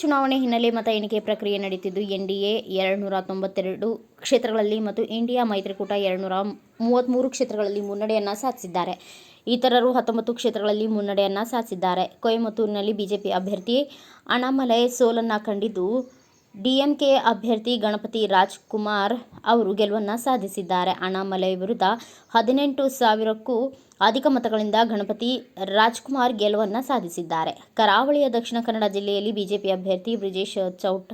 ಚುನಾವಣೆ ಹಿನ್ನೆಲೆ ಮತ ಎಣಿಕೆ ಪ್ರಕ್ರಿಯೆ ನಡೆಯುತ್ತಿದ್ದು ಎನ್ಡಿಎ ಎರಡುನೂರ ತೊಂಬತ್ತೆರಡು ಕ್ಷೇತ್ರಗಳಲ್ಲಿ ಮತ್ತು ಇಂಡಿಯಾ ಮೈತ್ರಿಕೂಟ ಎರಡುನೂರ ಮೂವತ್ತ್ಮೂರು ಕ್ಷೇತ್ರಗಳಲ್ಲಿ ಮುನ್ನಡೆಯನ್ನು ಸಾಧಿಸಿದ್ದಾರೆ. ಇತರರು ಹತ್ತೊಂಬತ್ತು ಕ್ಷೇತ್ರಗಳಲ್ಲಿ ಮುನ್ನಡೆಯನ್ನು ಸಾಧಿಸಿದ್ದಾರೆ. ಕೊಯಮತ್ತೂರಿನಲ್ಲಿ ಬಿಜೆಪಿ ಅಭ್ಯರ್ಥಿ ಅಣ್ಣಾಮಲೈ ಸೋಲನ್ನು ಕಂಡಿದ್ದು ಡಿಎಂಕೆ ಅಭ್ಯರ್ಥಿ ಗಣಪತಿ ರಾಜ್ಕುಮಾರ್ ಅವರು ಗೆಲುವನ್ನು ಸಾಧಿಸಿದ್ದಾರೆ. ಅಣ್ಣಾಮಲೈ ವಿರುದ್ಧ ಹದಿನೆಂಟು ಸಾವಿರಕ್ಕೂ ಅಧಿಕ ಮತಗಳಿಂದ ಗಣಪತಿ ರಾಜ್ಕುಮಾರ್ ಗೆಲುವನ್ನು ಸಾಧಿಸಿದ್ದಾರೆ. ಕರಾವಳಿಯ ದಕ್ಷಿಣ ಕನ್ನಡ ಜಿಲ್ಲೆಯಲ್ಲಿ ಬಿಜೆಪಿ ಅಭ್ಯರ್ಥಿ ಬ್ರಿಜೇಶ್ ಚೌಟ್,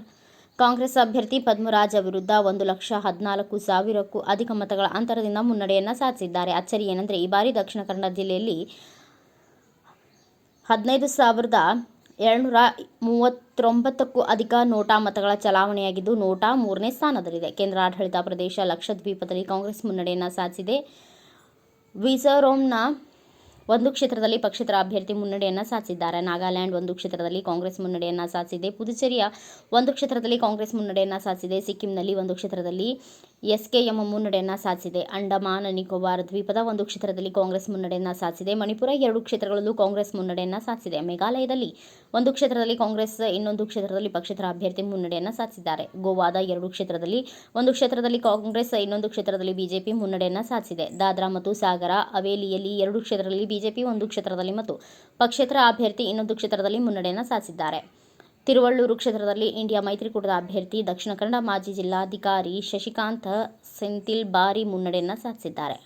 ಕಾಂಗ್ರೆಸ್ ಅಭ್ಯರ್ಥಿ ಪದ್ಮರಾಜ ವಿರುದ್ಧ ಒಂದು ಲಕ್ಷ ಹದಿನಾಲ್ಕು ಸಾವಿರಕ್ಕೂ ಅಧಿಕ ಮತಗಳ ಅಂತರದಿಂದ ಮುನ್ನಡೆಯನ್ನು ಸಾಧಿಸಿದ್ದಾರೆ. ಅಚ್ಚರಿ ಏನೆಂದರೆ, ಈ ಬಾರಿ ದಕ್ಷಿಣ ಕನ್ನಡ ಜಿಲ್ಲೆಯಲ್ಲಿ ಹದಿನೈದು ಸಾವಿರದ ಏಳ್ನೂರ ಮೂವತ್ತೊಂಬತ್ತಕ್ಕೂ ಅಧಿಕ ನೋಟಾ ಮತಗಳ ಚಲಾವಣೆಯಾಗಿದ್ದು, ನೋಟಾ ಮೂರನೇ ಸ್ಥಾನದಲ್ಲಿದೆ. ಕೇಂದ್ರ ಆಡಳಿತ ಪ್ರದೇಶ ಲಕ್ಷದ್ವೀಪದಲ್ಲಿ ಕಾಂಗ್ರೆಸ್ ಮುನ್ನಡೆಯನ್ನು ಸಾಧಿಸಿದೆ. ಮಿಜೋರಂನ ಒಂದು ಕ್ಷೇತ್ರದಲ್ಲಿ ಪಕ್ಷೇತರ ಅಭ್ಯರ್ಥಿ ಮುನ್ನಡೆಯನ್ನು ಸಾಧಿಸಿದ್ದಾರೆ. ನಾಗಾಲ್ಯಾಂಡ್ ಒಂದು ಕ್ಷೇತ್ರದಲ್ಲಿ ಕಾಂಗ್ರೆಸ್ ಮುನ್ನಡೆಯನ್ನು ಸಾಧಿಸಿದೆ. ಪುದುಚೇರಿಯ ಒಂದು ಕ್ಷೇತ್ರದಲ್ಲಿ ಕಾಂಗ್ರೆಸ್ ಮುನ್ನಡೆಯನ್ನು ಸಾಧಿಸಿದೆ. ಸಿಕ್ಕಿಂನಲ್ಲಿ ಒಂದು ಕ್ಷೇತ್ರದಲ್ಲಿ ಎಸ್ಕೆಎಂ ಮುನ್ನಡೆಯನ್ನು ಸಾಧಿಸಿದೆ. ಅಂಡಮಾನ್, ನಿಕೋಬಾರ್ ದ್ವೀಪದ ಒಂದು ಕ್ಷೇತ್ರದಲ್ಲಿ ಕಾಂಗ್ರೆಸ್ ಮುನ್ನಡೆಯನ್ನು ಸಾಧಿಸಿದೆ. ಮಣಿಪುರ ಎರಡು ಕ್ಷೇತ್ರಗಳಲ್ಲೂ ಕಾಂಗ್ರೆಸ್ ಮುನ್ನಡೆಯನ್ನು ಸಾಧಿಸಿದೆ. ಮೇಘಾಲಯದಲ್ಲಿ ಒಂದು ಕ್ಷೇತ್ರದಲ್ಲಿ ಕಾಂಗ್ರೆಸ್, ಇನ್ನೊಂದು ಕ್ಷೇತ್ರದಲ್ಲಿ ಪಕ್ಷೇತರ ಅಭ್ಯರ್ಥಿ ಮುನ್ನಡೆಯನ್ನು ಸಾಧಿಸಿದ್ದಾರೆ. ಗೋವಾದ ಎರಡು ಕ್ಷೇತ್ರದಲ್ಲಿ ಒಂದು ಕ್ಷೇತ್ರದಲ್ಲಿ ಕಾಂಗ್ರೆಸ್, ಇನ್ನೊಂದು ಕ್ಷೇತ್ರದಲ್ಲಿ ಬಿಜೆಪಿ ಮುನ್ನಡೆಯನ್ನು ಸಾಧಿಸಿದೆ. ದಾದ್ರಾ ಮತ್ತು ಸಾಗರ ಅವೇಲಿಯಲ್ಲಿ ಎರಡು ಕ್ಷೇತ್ರದಲ್ಲಿ ಬಿಜೆಪಿ, ಒಂದು ಕ್ಷೇತ್ರದಲ್ಲಿ ಮತ್ತು ಪಕ್ಷೇತರ ಅಭ್ಯರ್ಥಿ ಇನ್ನೊಂದು ಕ್ಷೇತ್ರದಲ್ಲಿ ಮುನ್ನಡೆಯನ್ನು ಸಾಧಿಸಿದ್ದಾರೆ. ತಿರುವಳ್ಳೂರು ಕ್ಷೇತ್ರದಲ್ಲಿ ಇಂಡಿಯಾ ಮೈತ್ರಿಕೂಟದ ಅಭ್ಯರ್ಥಿ ದಕ್ಷಿಣ ಕನ್ನಡ ಮಾಜಿ ಜಿಲ್ಲಾಧಿಕಾರಿ ಶಶಿಕಾಂತ್ ಸೆಂಥಿಲ್ ಬಾರಿ ಮುನ್ನಡೆಯನ್ನು ಸಾಧಿಸಿದ್ದಾರೆ.